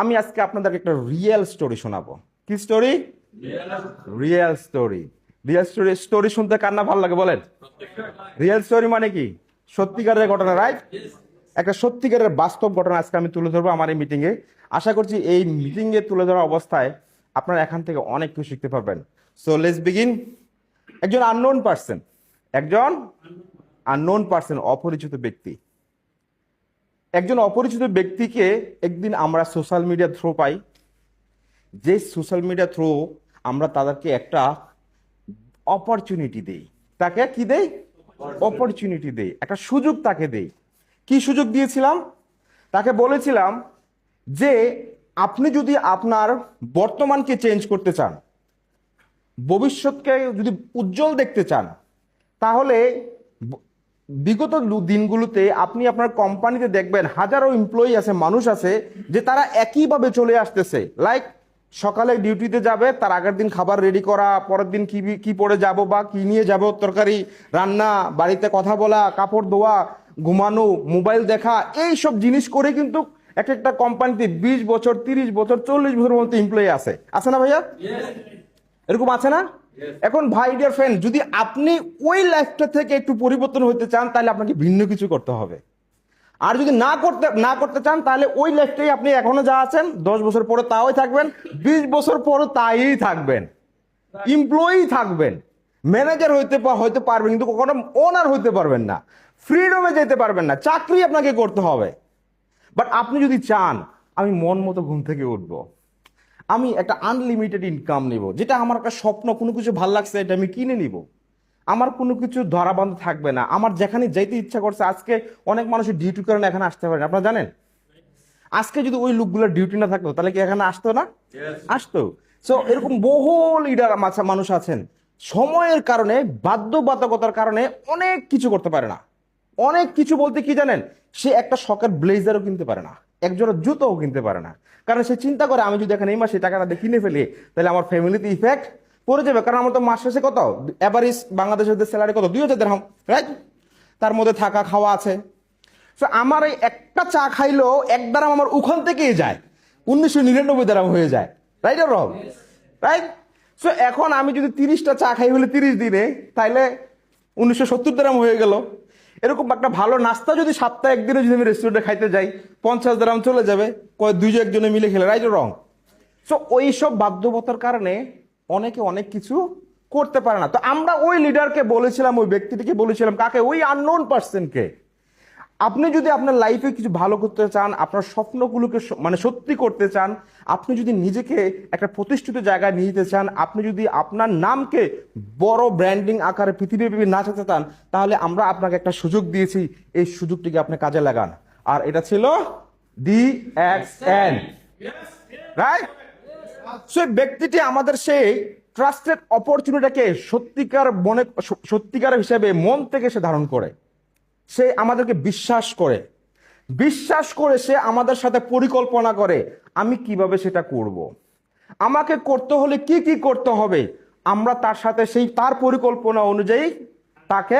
আমি আজকে আপনাদেরকে একটা রিয়েল স্টোরি শোনাবো। কি story real story real story story শুনতে কার না ভালো লাগে বলেন? রিয়েল স্টোরি মানে কি? সত্যিকারের ঘটনা রাইট একটা সত্যিকারের বাস্তব ঘটনা আজকে আমি তুলে ধরবো আমার এই মিটিং এ আশা করছি এই মিটিং এ তুলে ধরা অবস্থায় আপনারা এখান থেকে অনেক কিছু শিখতে পারবেন। সো লেটস বিগিন একজন আননোন পার্সন একজন আননোন পার্সন অপরিচিত ব্যক্তি। একজন অপরিচিত ব্যক্তিকে একদিন আমরা সোশ্যাল মিডিয়া থ্রু পাই। যে সোশ্যাল মিডিয়া থ্রু আমরা তাদেরকে একটা অপরচুনিটি দেই। তাকে কি দেই? অপরচুনিটি দেই। একটা সুযোগ তাকে দেই। কি সুযোগ দিয়েছিলাম? তাকে বলেছিলাম যে, আপনি যদি আপনার বর্তমানকে চেঞ্জ করতে চান, ভবিষ্যৎকে যদি উজ্জ্বল দেখতে চান, তাহলে বিগত দিনগুলোতে আপনি আপনার কোম্পানিতে দেখবেন হাজারো এমপ্লয়ি আছে মানুষ আছে যে তারা একইভাবে চলে আসতেছে। লাইক সকালে ডিউটিতে যাবে তার আগের দিন খাবার রেডি করা পরের দিন কি কি পরে যাব বা কি নিয়ে যাব তরকারি রান্না বাড়িতে কথা বলা কাপড় ধোয়া ঘুমানো মোবাইল দেখা এই সব জিনিস করে কিন্তু এক একটা কোম্পানিতে বিশ বছর তিরিশ বছর চল্লিশ বছর মতো এমপ্লয়ি আছে। আছে না ভাইয়া? এরকম আছে না? এখন ভাই ডিয়ার ফ্রেন্ড যদি আপনি ওই লাইফটা থেকে একটু পরিবর্তন হতে চান তাহলে আপনাকে ভিন্ন কিছু করতে হবে। আর যদি না করতে না করতে চান তাহলে ওই লাইফটাই আপনি এখনও যা আছেন দশ বছর পরে তাই থাকবেন বিশ বছর পরে তাই থাকবেন। এমপ্লয়ি থাকবেন। ম্যানেজার হইতে হইতে পারবেন কিন্তু কখনো ওনার হইতে পারবেন না। ফ্রিডমে যেতে পারবেন না। চাকরি আপনাকে করতে হবে। বাট আপনি যদি চান আমি মন মতো ঘুম থেকে উঠবো। আমি একটা আনলিমিটেড ইনকাম নিব যেটা আমার একটা স্বপ্ন কোনো কিছু ভালো লাগছে এটা আমি কিনে নিব। আমার কোনো কিছু ধরাবন্ধ থাকবে না। আমার যেখানে যাইতে ইচ্ছা করছে আজকে অনেক মানুষের ডিউটি কারণে এখানে আসতে পারে আপনারা জানেন? আজকে যদি ওই লোকগুলোর ডিউটি না থাকতো তাহলে কি এখানে আসতো না? আসতো। সো এরকম বহু লিডার মানুষ আছেন। সময়ের কারণে বাধ্যবাধকতার কারণে অনেক কিছু করতে পারে না। অনেক কিছু বলতে কি জানেন? সে একটা শখের ব্লেজারও কিনতে পারে না। একজোড়া জুতোও কিনতে পারে না। কারণ সে চিন্তা করে আমি যদি এখানে এই মাসে টাকাটা দিয়ে কিনে ফেলি তাহলে আমার ফ্যামিলিতে ইফেক্ট পড়ে যাবে। কারণ আমার তো মাস শেষে কত? অ্যাভারেজ বাংলাদেশের স্যালারি কত? দুই হাজার দেড়হাম রাইট তার মধ্যে থাকা খাওয়া আছে। সো আমার এই একটা চা খাইলেও এক দারাম আমার ওখান থেকেই যায়। উনিশশো নিরানব্বই দারাম হয়ে যায়। রাইট আর রং রাইট সো এখন আমি যদি তিরিশটা চা খাই হলে তিরিশ দিনে তাইলে উনিশশো সত্তর দারাম হয়ে গেল। এরকম একটা ভালো নাস্তা যদি সপ্তাহে একদিনে যদি আমি রেস্টুরেন্টে খাইতে যাই, পঞ্চাশ গ্রাম চলে যাবে কয়েক দুইজন একজনে মিলে খেলে রাইট রং সো ওই সব বাধ্যবতার কারণে অনেকে অনেক কিছু করতে পারে না। তো আমরা ওই লিডারকে বলেছিলাম, ওই ব্যক্তিটিকে বলেছিলাম, কাকে? ওই আননোন পার্সনকে আপনি যদি আপনার লাইফে কিছু ভালো করতে চান, আপনার স্বপ্নগুলোকে মানে সত্যি করতে চান, আপনি যদি নিজেকে একটা প্রতিষ্ঠিত জায়গায় নিয়ে যেতে চান, আপনি যদি আপনার নামকে বড় ব্র্যান্ডিং আকারে পৃথিবীব্যাপী না চাতে চান, তাহলে আমরা আপনাকে একটা সুযোগ দিয়েছি। এই সুযোগটিকে আপনি কাজে লাগান। আর এটা ছিল ডি এক্স এন রাইট সেই ব্যক্তিটি আমাদের সেই ট্রাস্টেড অপরচুনিটিকে সত্যিকার মনে সত্যিকার হিসেবে মন থেকে সে ধারণ করে। সে আমাদেরকে বিশ্বাস করে বিশ্বাস করে সে আমাদের সাথে পরিকল্পনা করে, আমি কীভাবে সেটা করব। আমাকে করতে হলে কি কি করতে হবে, আমরা তার সাথে সেই তার পরিকল্পনা অনুযায়ী তাকে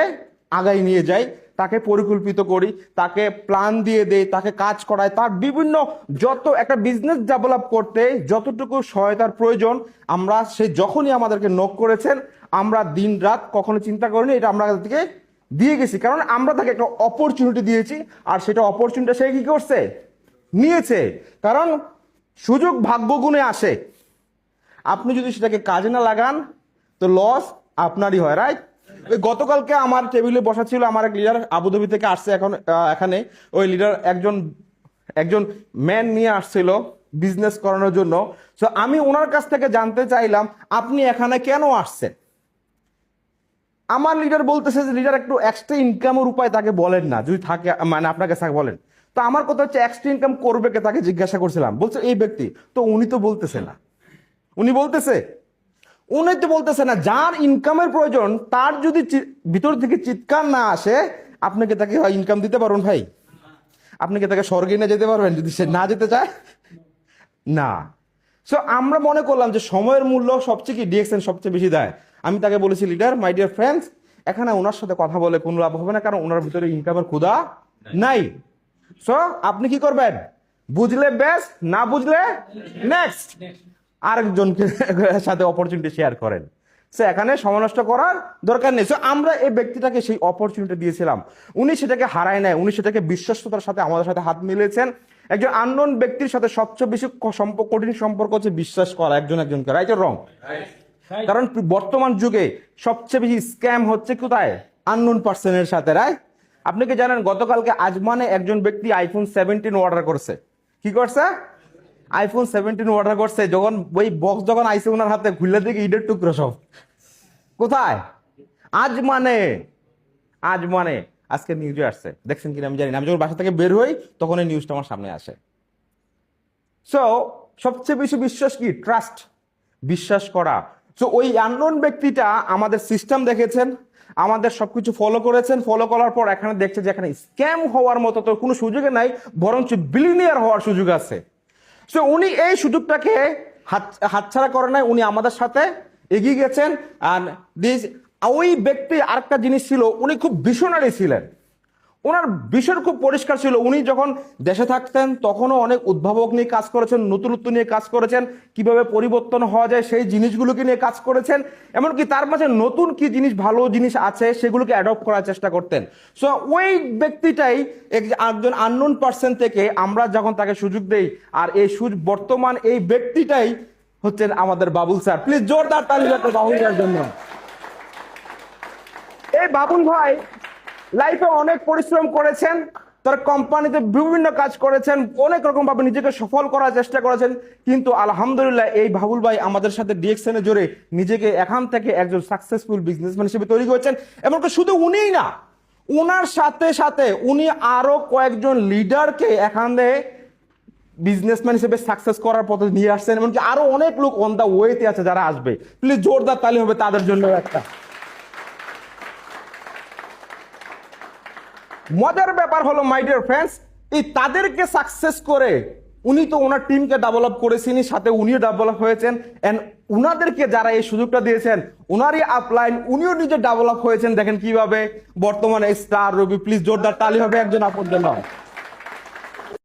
আগাই নিয়ে যাই, তাকে পরিকল্পিত করি, তাকে প্ল্যান দিয়ে দেই, তাকে কাজ করায় তার বিভিন্ন যত একটা বিজনেস ডেভেলপ করতে যতটুকু সহায়তার প্রয়োজন, আমরা সে যখনই আমাদেরকে নক করেছেন, আমরা দিন রাত কখনো চিন্তা করিনি, এটা আমরা থেকে দিয়ে গেছি। কারণ আমরা তাকে একটা অপরচুনিটি দিয়েছি, আর সেটা অপরচুনিটি সে কি করছে? নিয়েছে। কারণ সুযোগ ভাগ্যগুণে আসে। আপনি যদি সেটাকে কাজে না লাগান, তো লস আপনারই হয় রাইট ওই গতকালকে আমার টেবিলে বসা ছিল, আমার এক লিডার আবুধাবি থেকে আসছে এখন এখানে। ওই লিডার একজন একজন ম্যান নিয়ে আসছিল বিজনেস করানোর জন্য। সো আমি ওনার কাছ থেকে জানতে চাইলাম, আপনি এখানে কেন আসছেন? আমার লিডার বলতেছে যে লিডার একটু এক্সট্রা ইনকামের উপায় তাকে বলেন না। যদি থাকে মানে আপনাকে থাকে বলেন। তো আমার কথা হচ্ছে এক্সট্রা ইনকাম করবে কে তাকে জিজ্ঞাসা করছিলাম। বলছে, এই ব্যক্তি, তো উনি তো বলতেছে না। উনি বলতেছে, উনি তো বলতেছে না, যার ইনকামের প্রয়োজন, তার যদি ভিতর থেকে চিৎকার না আসে আপনাকে তাকে ইনকাম দিতে পারবেন ভাই? আপনি কি তাকে স্বর্গে নিয়ে যেতে পারবেন যদি সে না যেতে চায়? না। সো আমরা মনে করলাম যে সময়ের মূল্য সবচেয়ে কি? ডিএক্সএন সবচেয়ে বেশি দেয়। আমি তাকে বলেছি লিডার মাই ডিয়ার ফ্রেন্ডস এখানে ওনার সাথে কথা বলে কোনো লাভ হবে না কারণ ওনার ভিতরে ইনকামের ক্ষুধা নাই। সো আপনি কি করবেন? বুঝলে বেস্ট না বুঝলে নেক্সট আরেকজনকে সাথে অপরচুনিটি শেয়ার করেন। সে এখানে সময় নষ্ট করার দরকার নেই। So, আমরা এই ব্যক্তিটাকে সেই অপরচুনিটি দিয়েছিলাম। উনি সেটাকে হারায় নাই উনি সেটাকে বিশ্বস্ততার সাথে আমাদের সাথে হাত মিলিয়েছেন। একজন আননোন ব্যক্তির সাথে সবচেয়ে বেশি সম্পর্ক কঠিন সম্পর্ক হচ্ছে বিশ্বাস করা একজন একজনকে রাইট রং কারণ বর্তমান যুগে সবচেয়ে বেশি স্ক্যাম হচ্ছে কোথায়? আননোন পার্সনের সাথে রায় আপনি কি জানেন, গতকালকে আজমানে একজন ব্যক্তি আইফোন সেভেন্টিন অর্ডার করছে। কি করছে? আইফোন সেভেন্টিন অর্ডার করছে, যখন ওই বক্স যখন আইসে ওনার হাতে, খুললে দেখি ইটের টুকরো সব। কোথায়? আজ মানে আজ মানে আজকে নিউজে আসছে। দেখছেন কিনা আমি জানি না। আমি যখন বাসা থেকে বের হই, তখন এই নিউজটা আমার সামনে আসে। সো সবচেয়ে বেশি বিশ্বাস কি? ট্রাস্ট বিশ্বাস করা। সো ওই আননোন ব্যক্তিটা আমাদের সিস্টেম দেখেছেন, আমাদের সবকিছু ফলো করেছেন ফলো করার পর এখানে দেখছে যে এখানে স্ক্যাম হওয়ার মতো তো কোনো সুযোগে নাই, বরঞ্চ বিলিনিয়ার হওয়ার সুযোগ আছে। সো উনি এই সুযোগটাকে হাত, হাতছাড়া করে নাই, উনি আমাদের সাথে এগিয়ে গেছেন আর দিস ওই ব্যক্তি আরেকটা জিনিস ছিল, উনি খুব ভিশনারি ছিলেন। ওনার বিষয় খুব পরিষ্কার ছিল। উনি যখন দেশে থাকতেন, তখনও অনেক উদ্ভাবক নিয়ে কাজ করেছেন, নতুনত্ব নিয়ে কাজ করেছেন, কীভাবে পরিবর্তন হওয়া যায় সেই জিনিসগুলোকে নিয়ে কাজ করেছেন, এমনকি তার মাঝে নতুন কি জিনিস, ভালো জিনিস আছে সেগুলোকে অ্যাডপ্ট করার চেষ্টা করতেন। সো ওই ব্যক্তিটাই এক- একজন আননোন পার্সন থেকে আমরা যখন তাকে সুযোগ দেই, আর এই সুযোগ বর্তমান এই ব্যক্তিটাই হচ্ছেন আমাদের বাবুল স্যার। প্লিজ জোরদার তালি যাতে বাবুল স্যার জন্য। এই বাবুল ভাই লাইফে অনেক পরিশ্রম করেছেন, তার কোম্পানিতে বিভিন্ন কাজ করেছেন, অনেক রকম ভাবে নিজেকে সফল করার চেষ্টা করেছেন, কিন্তু আলহামদুলিল্লাহ এই বাবুল ভাই আমাদের সাথে ডিএক্সএনে জোরে নিজেকে এখান থেকে একজন সাকসেসফুল বিজনেসম্যান হিসেবে তৈরি করেছেন এমনকি শুধু উনিই না ওনার সাথে সাথে উনি আরও কয়েকজন লিডারকে এখানে বিজনেসম্যান হিসেবে সাকসেস করার পথে নিয়ে আসছেন, এমনকি আরও অনেক লোক অন দা ওয়েতে আছে যারা আসবে। প্লিজ জোরদার তালি হবে তাদের জন্য একটা। মজার ব্যাপার হলো মাই ডিয়ার ফ্রেন্ডস এই তাদেরকে সাকসেস করে উনি তো ওনার টিমকে ডেভেলপ করেছেন সাথে উনিও ডেভেলপ হয়েছেন এন্ড উনাদেরকে যারা এই সুযোগটা দিয়েছেন, উনারই আপলাইন উনিও নিজে ডেভেলপ হয়েছেন। দেখেন কীভাবে বর্তমানে স্টার রবি প্লিজ জোরদার তালি হবে একজন আপন জন্য